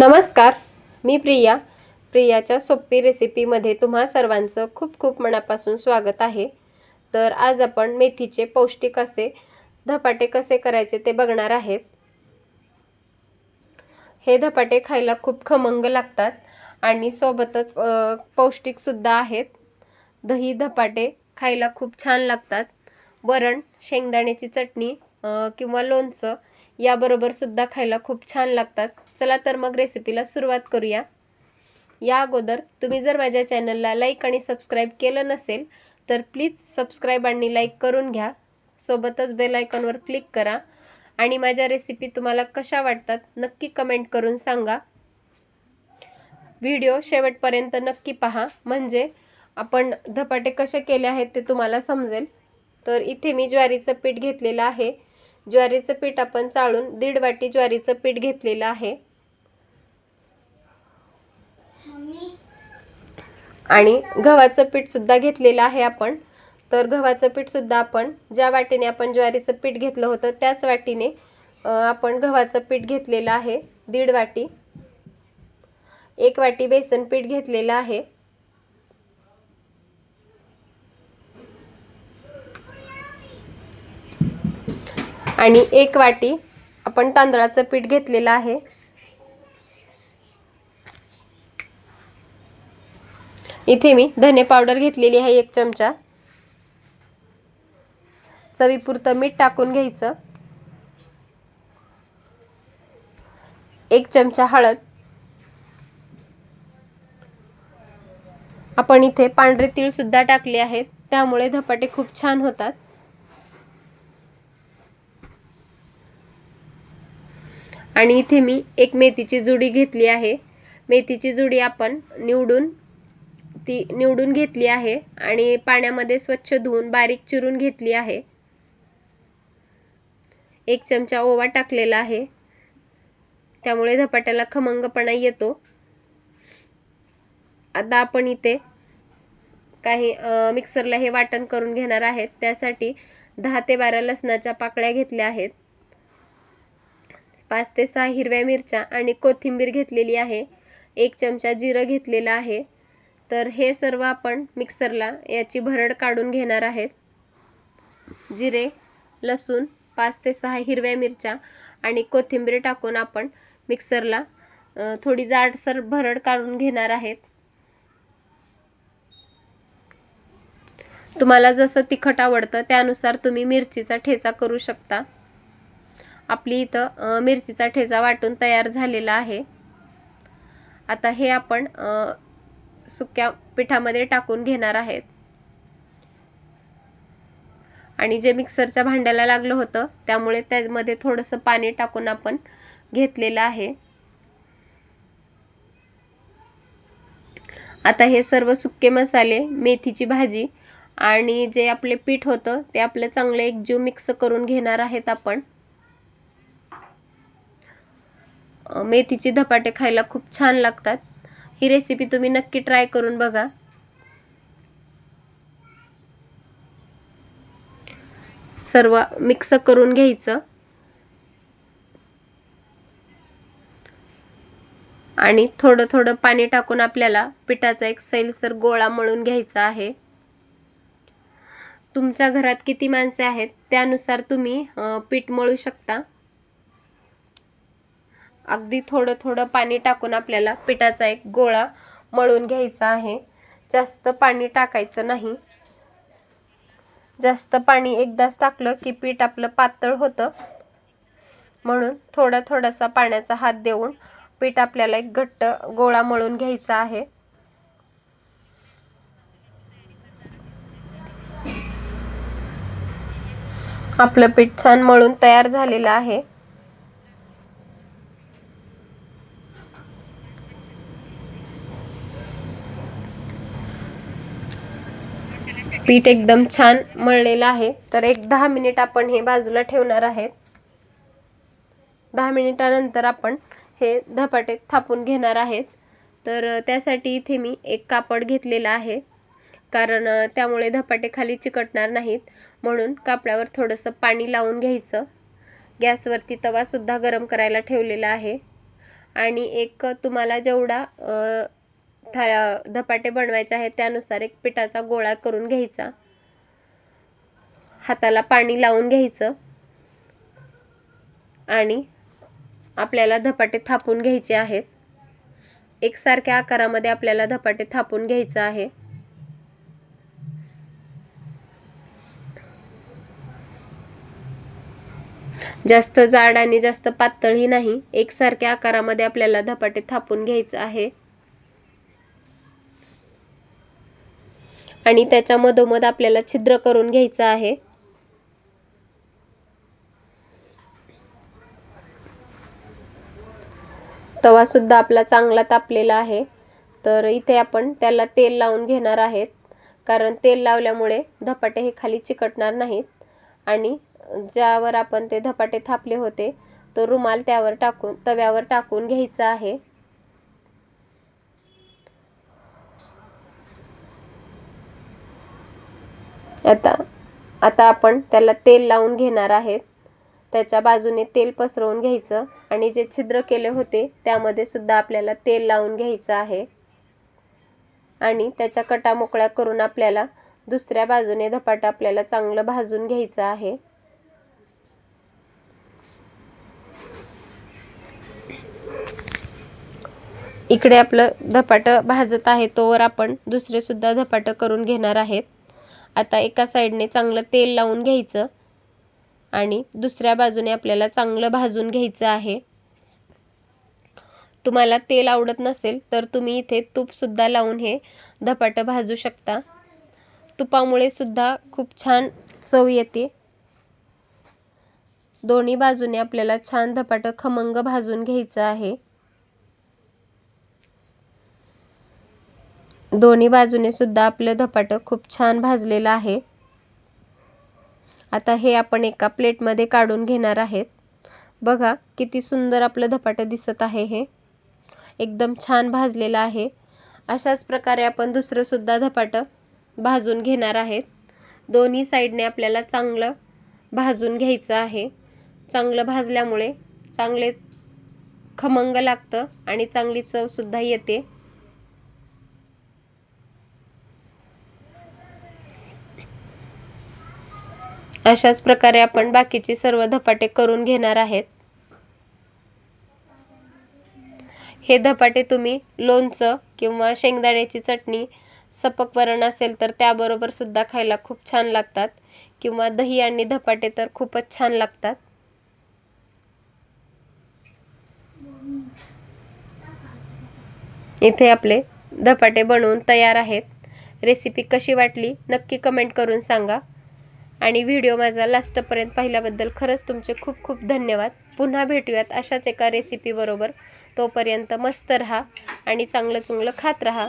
नमस्कार मी प्रिया. प्रियाच्या सोपी रेसिपीमध्ये तुम्हा सर्वांचं खूप खूप मनापासून स्वागत आहे. तर आज आपण मेथीचे पौष्टिक असे धपाटे कसे करायचे ते बघणार आहेत. हे धपाटे खायला खूप खमंग लागतात आणि सोबतच पौष्टिकसुद्धा आहेत. दही धपाटे खायला खूप छान लागतात. वरण शेंगदाण्याची चटणी किंवा लोणचं याबरोबर सुद्धा खायला खूप छान लागतात. चला तर मग रेसिपीला सुरुवात करूया. या अगोदर तुम्ही जर माझ्या चॅनलला लाईक आणि सबस्क्राईब केलं नसेल तर प्लीज सबस्क्राईब आणि लाईक करून घ्या. सोबतच बेल आयकॉनवर क्लिक करा. आणि माझ्या रेसिपी तुम्हाला कशा वाटतात नक्की कमेंट करून सांगा. व्हिडिओ शेवटपर्यंत नक्की पहा. म्हणजे आपण धपाटे कसे केले आहेत ते तुम्हाला समजेल. तर इथे मी ज्वारीचं पीठ घेतलेलं आहे. ज्वारीचं पीठ आपण चाळून दीड वाटी ज्वारीचं पीठ घेतलेलं आहे. आणि गव्हाचं पीठसुद्धा घेतलेलं आहे आपण. तर गव्हाचं पीठसुद्धा आपण ज्या वाटीने आपण ज्वारीचं पीठ घेतलं होतं त्याच वाटीने आपण गव्हाचं पीठ घेतलेलं आहे दीड वाटी. एक वाटी बेसन पीठ घेतलेलं आहे. आणि एक वाटी आपण तांदळाचं पीठ घेतलेलं आहे. इथे मी धने पावडर घेतलेली आहे एक चमचा. चवीपुरतं मीठ टाकून घ्यायचं. एक चमचा हळद. आपण इथे पांढरे तीळ सुद्धा टाकले आहेत. त्यामुळे धपाटे खूप छान होतात. आणि इथे मी एक मेथीची जुडी घेतली आहे. मेथीची जुडी आपण निवडून ती निवडून घेतली आहे आणि पाण्यामध्ये स्वच्छ धुवून बारीक चिरून घेतली आहे. एक चमचा ओवा टाकलेला आहे. त्यामुळे धपाट्याला खमंगपणा येतो. आता आपण इथे काही मिक्सरला हे वाटण करून घेणार आहेत. त्यासाठी दहा ते बारा लसणाच्या पाकळ्या घेतल्या आहेत. पाच ते सहा हिरव्या मिरच्या आणि कोथिंबीर घेतलेली आहे. एक चमचा जिरं घेतलेलं आहे. तर हे सर्व आपण मिक्सरला याची भरड काढून घेणार आहेत. जिरे लसूण पाच ते सहा हिरव्या मिरच्या आणि कोथिंबीर टाकून आपण मिक्सरला थोडी जाडसर भरड काढून घेणार आहेत. तुम्हाला जसं तिखट आवडतं त्यानुसार तुम्ही मिरचीचा ठेचा करू शकता. आपली इथं मिरचीचा ठेचा वाटून तयार झालेला आहे. आता हे आपण सुक्या पिठामध्ये टाकून घेणार आहेत. आणि जे मिक्सरच्या भांड्याला लागलं होतं त्यामुळे त्यामध्ये थोडंसं पाणी टाकून आपण घेतलेलं आहे. आता हे सर्व सुके मसाले मेथीची भाजी आणि जे आपले पीठ होतं ते आपलं चांगलं एकजीव मिक्स करून घेणार आहेत आपण. मेथीची धपाटे खायला खूप छान लागतात. ही रेसिपी तुम्ही नक्की ट्राय करून बघा. सर्व मिक्स करून घ्यायचं. आणि थोडं थोडं पाणी टाकून आपल्याला पिठाचा एक सैलसर गोळा मळून घ्यायचा आहे. तुमच्या घरात किती माणसे आहेत त्यानुसार तुम्ही पीठ मळू शकता. अगदी थोडं थोडं पाणी टाकून आपल्याला पिठाचा एक गोळा मळून घ्यायचा आहे. जास्त पाणी टाकायचं नाही. जास्त पाणी एकदाच टाकलं की पीठ आपलं पातळ होतं. म्हणून थोडा थोडासा पाण्याचा हात देऊन पीठ आपल्याला एक घट्ट गोळा मळून घ्यायचा आहे. आपलं पीठ छान मळून तयार झालेलं आहे. पीठ एकदम छान मळलेलं आहे. तर एक दहा मिनिट आपण हे बाजूला ठेवणार आहेत. दहा मिनिटानंतर आपण हे धपाटे थापून घेणार आहेत. तर त्यासाठी इथे मी एक कापड घेतलेलं आहे. कारण त्यामुळे धपाटे खाली चिकटणार नाहीत. म्हणून कापडावर थोडंसं पाणी लावून घ्यायचं. गॅसवरती तवासुद्धा गरम करायला ठेवलेला आहे. आणि एक तुम्हाला जेवढा अ, था धपाटे बनवायचे आहेत त्यानुसार एक पिठाचा गोळा करून घ्यायचा. हाताला पाणी लावून घ्यायचं. आणि आपल्याला धपाटे थापून घ्यायचे आहेत. एकसारख्या आकारामध्ये आपल्याला धपाटे थापून घ्यायचं आहे. जास्त जाड आणि जास्त पातळही नाही एकसारख्या आकारामध्ये आपल्याला धपाटे थापून घ्यायचं आहे. आणि त्याच्या मधोमध आपल्याला छिद्र करून घ्यायचं आहे. तवा सुद्धा आपला चांगला तापलेला आहे. तर इथे आपण त्याला तेल लावून घेणार आहेत. कारण तेल लावल्यामुळे धपाटे हे खाली चिकटणार नाहीत. आणि ज्यावर आपण ते धपाटे थापले होते तो रुमाल त्यावर टाकून तव्यावर टाकून घ्यायचा आहे. आता आता आपण त्याला तेल लावून घेणार आहेत. त्याच्या बाजूने तेल पसरवून घ्यायचं आणि जे छिद्र केले होते त्यामध्ये सुद्धा आपल्याला तेल लावून घ्यायचं आहे. आणि त्याच्या कटा मोकळ्या करून आपल्याला दुसऱ्या बाजूने धपाटा आपल्याला चांगलं भाजून घ्यायचं आहे. इकडे आपलं धपाटं भाजत आहे तोवर आपण दुसरे सुद्धा धपाटं करून घेणार आहेत. आता एका साईडने चांगलं तेल लावून घ्यायचं आणि दुसऱ्या बाजूने आपल्याला चांगलं भाजून घ्यायचं आहे. तुम्हाला तेल आवडत नसेल तर तुम्ही इथे तूपसुद्धा लावून हे धपाटं भाजू शकता. तुपामुळे सुद्धा खूप छान चव येते. दोन्ही बाजूने आपल्याला छान धपाटं खमंग भाजून घ्यायचं आहे. दोन्ही बाजूने सुद्धा आपलं धपाटं खूप छान भाजलेलं आहे. आता हे आपण एका प्लेटमध्ये काढून घेणार आहेत. बघा किती सुंदर आपलं धपाटं दिसत आहे हे. एकदम छान भाजलेलं आहे. अशाच प्रकारे आपण दुसरंसुद्धा धपाटं भाजून घेणार आहेत. दोन्ही साईडने आपल्याला चांगलं भाजून घ्यायचं आहे. चांगलं भाजल्यामुळे चांगले खमंग लागतं आणि चांगली चवसुद्धा येते. अशाच प्रकारे आपण बाकीचे सर्व धपाटे करून घेणार आहेत. हे धपाटे तुम्ही लोणचं किंवा शेंगदाण्याची चटणी सपक वरण असेल तर त्याबरोबर सुद्धा खायला खूप छान लागतात किंवा दही आणि धपाटे तर खूपच छान लागतात. इथे आपले धपाटे बनवून तयार आहेत. रेसिपी कशी वाटली नक्की कमेंट करून सांगा. आणि व्हिडिओ माझा लास्टपर्यंत पाहिल्याबद्दल खरंच तुमचे खूप खूप धन्यवाद. पुन्हा भेटूयात अशाच एका रेसिपीबरोबर तोपर्यंत मस्त रहा आणि चांगलं चुंगलं खात रहा.